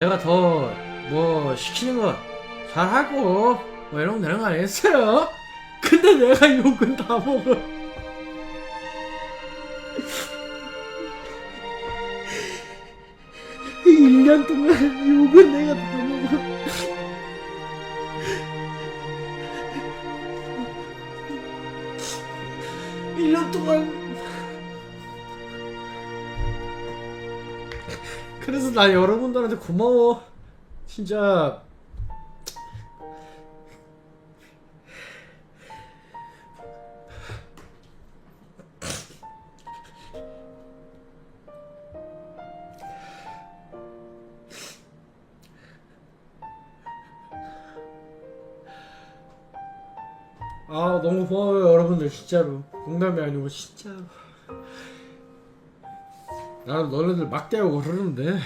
내가 더 뭐 시키는 거 잘하고 뭐 이런 거 되는 거 아니겠어요? 근데 내가 욕은 다 먹어. 일년 동안 욕은 내가 다 먹어. 일 년 동안 그래서 나 여러분들한테 고마워. 진짜. 아 너무 고마워요 여러분들 진짜로. 농담이 아니고 진짜로 나도 너네들 막대하고 그러는데.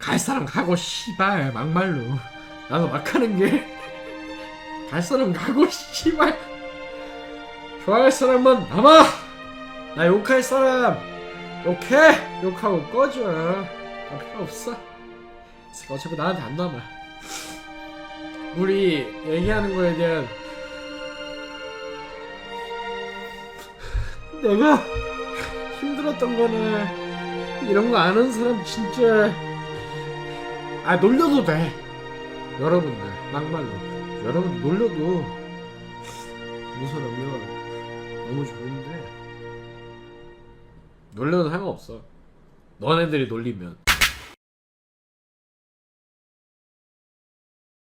갈 사람 가고 씨발 막말로. 나도 막 하는 게. 갈 사람 가고 씨발. 좋아할 사람만 남아! 나 욕할 사람. 욕해! 욕하고 꺼져. 나 필요 없어. 어차피 나한테 안 남아. 우리 얘기하는 거에 대한. 내가 힘들었던 거는 이런 거 아는 사람 진짜 아 놀려도 돼. 여러분들 막말로. 여러분 놀려도 무서우면 너무 좋은데. 놀려도 상관없어. 너네들이 놀리면